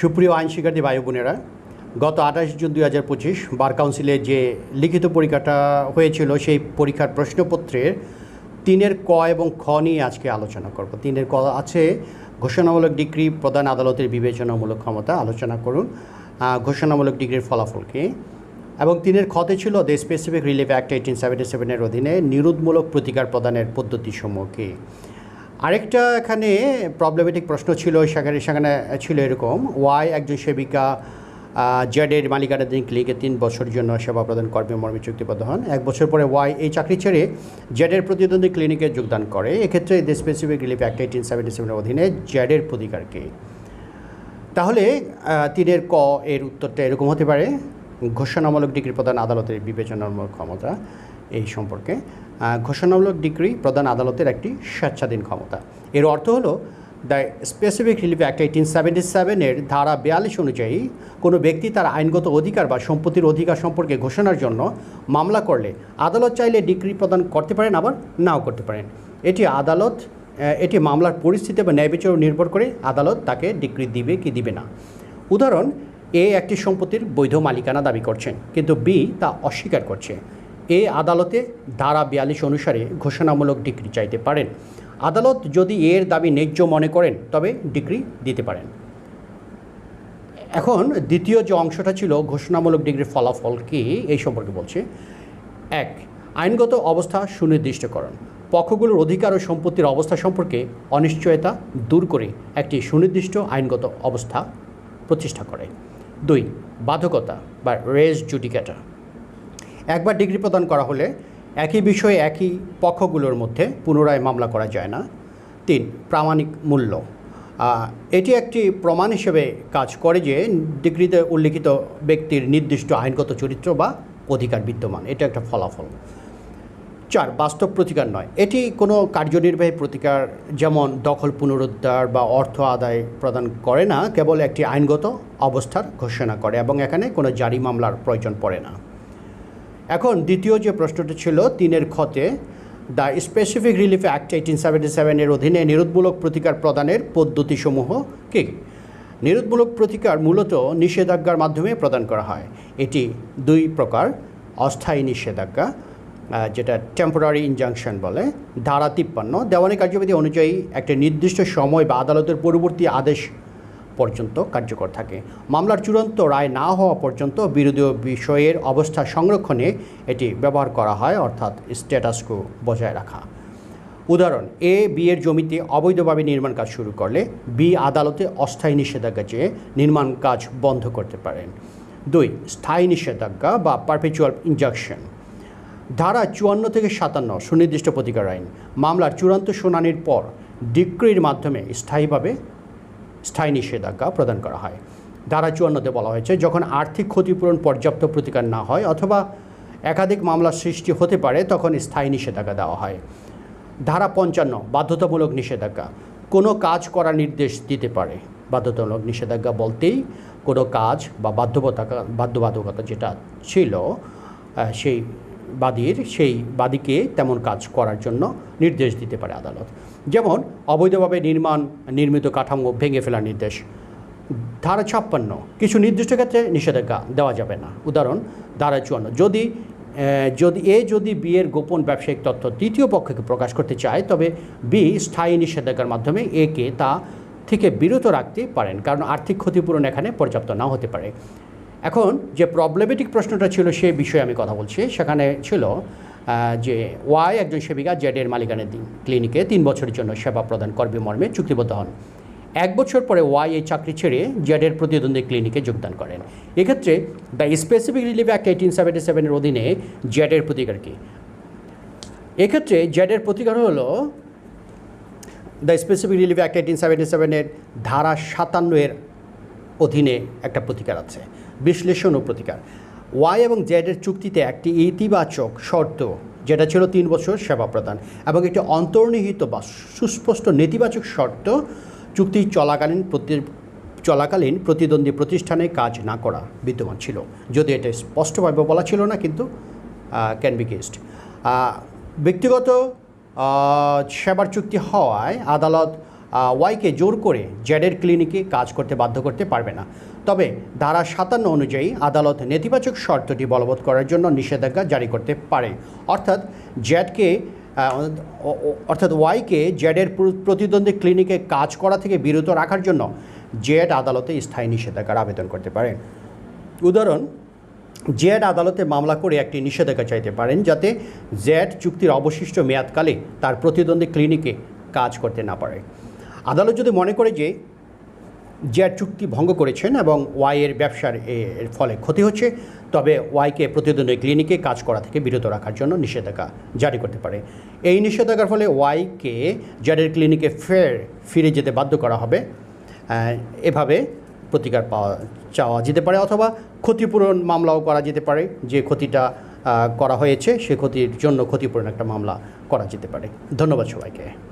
সুপ্রিয় আইন শিক্ষার্থী ভাই বোনেরা, গত আঠাশ জুন দুই হাজার পঁচিশ বার কাউন্সিলে যে লিখিত পরীক্ষাটা হয়েছিল সেই পরীক্ষার প্রশ্নপত্রের তিনের ক এবং খ নিয়ে আজকে আলোচনা করব। তিনের ক আছে, ঘোষণামূলক ডিগ্রি, প্রধান আদালতের বিবেচনামূলক ক্ষমতা, আলোচনা করুন। ঘোষণামূলক ডিগ্রির ফলাফলকে এবং তিনের খতে ছিল, the Specific Relief Act eighteen seventy সেভেনের অধীনে নিরোধমূলক প্রতিকার প্রদানের পদ্ধতি পদ্ধতিসমূহকে আরেকটা এখানে প্রবলেমেটিক প্রশ্ন ছিল, সেখানে সেখানে ছিল এরকম ওয়াই একজন সেবিকা জেডের মালিকানাধীন ক্লিকে তিন বছরের জন্য সেবা প্রদান কর্মী মর্মে চুক্তিবদ্ধ হন। এক বছর পরে ওয়াই এই চাকরি ছেড়ে জেডের প্রতিদ্বন্দ্বী ক্লিনিকে যোগদান করে। এক্ষেত্রে the Specific Relief Act eighteen seventy সেভেনের অধীনে জেডের প্রতিকারকে। তাহলে তিনের ক এর উত্তরটা এরকম হতে পারে। ঘোষণামূলক ডিগ্রি প্রদান আদালতের বিবেচনামূলক ক্ষমতা। এই সম্পর্কে ঘোষণামূলক ডিগ্রি প্রদান আদালতের একটি স্বেচ্ছাধীন ক্ষমতা। এর অর্থ হলো, the Specific Relief Act eighteen seventy সেভেনের ধারা বিয়াল্লিশ অনুযায়ী, কোনো ব্যক্তি তার আইনগত অধিকার বা সম্পত্তির অধিকার সম্পর্কে ঘোষণার জন্য মামলা করলে আদালত চাইলে ডিগ্রি প্রদান করতে পারেন, আবার নাও করতে পারেন। এটি আদালত এটি মামলার পরিস্থিতি বা ন্যায় বিচার নির্ভর করে, আদালত তাকে ডিগ্রি দিবে কি দিবে না। উদাহরণ, এ একটি সম্পত্তির বৈধ মালিকানা দাবি করছেন, কিন্তু বি তা অস্বীকার করছে। এ আদালতে ধারা বিয়াল্লিশ অনুসারে ঘোষণামূলক ডিগ্রি চাইতে পারেন। আদালত যদি এর দাবি ন্যায্য মনে করেন, তবে ডিগ্রি দিতে পারেন। এখন দ্বিতীয় যে অংশটা ছিল ঘোষণামূলক ডিগ্রির ফলাফল কি, এই সম্পর্কে বলছে। এক, আইনগত অবস্থা সুনির্দিষ্টকরণ। পক্ষগুলোর অধিকার ও সম্পত্তির অবস্থা সম্পর্কে অনিশ্চয়তা দূর করে একটি সুনির্দিষ্ট আইনগত অবস্থা প্রতিষ্ঠা করে। দুই, বাধকতা বা রেজ জুডিকেটা একবার ডিগ্রি প্রদান করা হলে একই বিষয়ে একই পক্ষগুলোর মধ্যে পুনরায় মামলা করা যায় না। তিন, প্রামাণিক মূল্য। এটি একটি প্রমাণ হিসেবে কাজ করে যে ডিগ্রিতে উল্লিখিত ব্যক্তির নির্দিষ্ট আইনগত চরিত্র বা অধিকার বিদ্যমান। এটা একটা ফলাফল। চার, বাস্তব প্রতিকার নয়। এটি কোনো কার্যনির্বাহী প্রতিকার যেমন দখল পুনরুদ্ধার বা অর্থ আদায় প্রদান করে না, কেবল একটি আইনগত অবস্থার ঘোষণা করে এবং এখানে কোনো জারি মামলার প্রয়োজন পড়ে না। এখন দ্বিতীয় যে প্রশ্নটি ছিল তিনের ক্ষতে the Specific Relief Act eighteen seventy সেভেনের অধীনে নিরোধমূলক প্রতিকার প্রদানের পদ্ধতিসমূহ কী কী? নিরোধমূলক প্রতিকার মূলত নিষেধাজ্ঞার মাধ্যমে প্রদান করা হয় এটি দুই প্রকার, অস্থায়ী নিষেধাজ্ঞা যেটা টেম্পোরারি ইনজাংশন বলে, ধারা তিপ্পান্ন, দেওয়ানি কার্যবিধি অনুযায়ী একটা নির্দিষ্ট সময় বা আদালতের পরবর্তী আদেশ পর্যন্ত কার্যকর থাকে। মামলার চূড়ান্ত রায় না হওয়া পর্যন্ত বিরোধীয় বিষয়ের অবস্থা সংরক্ষণে এটি ব্যবহার করা হয়, অর্থাৎ স্ট্যাটাসকো বজায় রাখা। উদাহরণ, এ বি এর জমিতে অবৈধভাবে নির্মাণ কাজ শুরু করলে বি আদালতে অস্থায়ী নিষেধাজ্ঞা চেয়ে নির্মাণ কাজ বন্ধ করতে পারেন। দুই, স্থায়ী নিষেধাজ্ঞা বা পারপেচুয়াল ইনজাকশন ধারা চুয়ান্ন থেকে সাতান্ন, সুনির্দিষ্ট প্রতিকার আইন। মামলার চূড়ান্ত শুনানির পর ডিক্রির মাধ্যমে স্থায়ীভাবে স্থায়ী নিষেধাজ্ঞা প্রদান করা হয়। ধারা চুয়ান্নতে বলা হয়েছে, যখন আর্থিক ক্ষতিপূরণ পর্যাপ্ত প্রতিকার না হয় অথবা একাধিক মামলার সৃষ্টি হতে পারে, তখন স্থায়ী নিষেধাজ্ঞা দেওয়া হয়। ধারা পঞ্চান্ন, বাধ্যতামূলক নিষেধাজ্ঞা। কোনো কাজ করার নির্দেশ দিতে পারে। বাধ্যতামূলক নিষেধাজ্ঞা বলতেই কোনো কাজ বা বাধ্যবতা বাধ্যবাধকতা যেটা ছিল সেই বাদীর, সেই বাদীকে তেমন কাজ করার জন্য নির্দেশ দিতে পারে আদালত। যেমন, অবৈধভাবে নির্মাণ, নির্মিত কাঠামো ভেঙে ফেলার নির্দেশ। ধারা ছাপ্পান্ন, কিছু নির্দিষ্ট ক্ষেত্রে নিষেধাজ্ঞা দেওয়া যাবে না। উদাহরণ, ধারা চুয়ান্ন, যদি যদি, এ যদি বিয়ের গোপন ব্যবসায়িক তথ্য তৃতীয় পক্ষকে প্রকাশ করতে চায়, তবে বি স্থায়ী নিষেধাজ্ঞার মাধ্যমে একে তা থেকে বিরত রাখতে পারেন, কারণ আর্থিক ক্ষতিপূরণ এখানে পর্যাপ্ত নাও হতে পারে। এখন যে প্রবলেমেটিক প্রশ্নটা ছিল সে বিষয়ে আমি কথা বলছি। সেখানে ছিল যে ওয়াই একজন সেবিকা জেডের মালিকানের দিন ক্লিনিকে তিন বছরের জন্য সেবা প্রদান করবে মর্মে চুক্তিবদ্ধ হন। এক বছর পরে ওয়াই এই চাকরি ছেড়ে জেডের প্রতিদ্বন্দ্বী ক্লিনিকে যোগদান করেন। এক্ষেত্রে the Specific Relief Act eighteen seventy সেভেনের অধীনে জেডের প্রতিকার কী? এক্ষেত্রে জেডের প্রতিকার হলো the Specific Relief Act eighteen seventy সেভেনের ধারা সাতান্ন এর অধীনে একটা প্রতিকার আছে, বিশ্লেষণ ও প্রতিকার। ওয়াই এবং জেডের চুক্তিতে একটি ইতিবাচক শর্ত, যেটা ছিল তিন বছর সেবা প্রদান এবং একটি অন্তর্নিহিত বা সুস্পষ্ট নেতিবাচক শর্ত, চুক্তি চলাকালীন প্রতি, চলাকালীন প্রতিদ্বন্দ্বী প্রতিষ্ঠানে কাজ না করা বিদ্যমান ছিল। যদি এটা স্পষ্টভাবে বলা ছিল না, কিন্তু ক্যান বি কেসড ব্যক্তিগত সেবার চুক্তি হওয়ায় আদালত ওয়াইকে জোর করে জেডের ক্লিনিকে কাজ করতে বাধ্য করতে পারবে না। তবে ধারা সাতান্ন অনুযায়ী আদালত নেতিবাচক শর্তটি বলবৎ করার জন্য নিষেধাজ্ঞা জারি করতে পারে। অর্থাৎ জেডকে অর্থাৎ ওয়াইকে জেডের প্রতিদ্বন্দ্বী ক্লিনিকে কাজ করা থেকে বিরত রাখার জন্য জেড আদালতে স্থায়ী নিষেধাজ্ঞার আবেদন করতে পারেন। উদাহরণ জেড আদালতে মামলা করে একটি নিষেধাজ্ঞা চাইতে পারেন যাতে জেড চুক্তির অবশিষ্ট মেয়াদকালে তার প্রতিদ্বন্দ্বী ক্লিনিকে কাজ করতে না পারে। আদালত যদি মনে করে যে জেড চুক্তি ভঙ্গ করেছেন এবং ওয়াইয়ের ব্যবসার এর ফলে ক্ষতি হচ্ছে, তবে ওয়াইকে প্রতিদ্বন্দ্বী ক্লিনিকে কাজ করা থেকে বিরত রাখার জন্য নিষেধাজ্ঞা জারি করতে পারে। এই নিষেধাজ্ঞার ফলে ওয়াইকে জেডের ক্লিনিকে ফের ফিরে যেতে বাধ্য করা হবে। এভাবে প্রতিকার পাওয়া, চাওয়া যেতে পারে অথবা ক্ষতিপূরণ মামলাও করা যেতে পারে। যে ক্ষতিটা করা হয়েছে, সে ক্ষতির জন্য ক্ষতিপূরণ একটা মামলা করা যেতে পারে। ধন্যবাদ সবাইকে।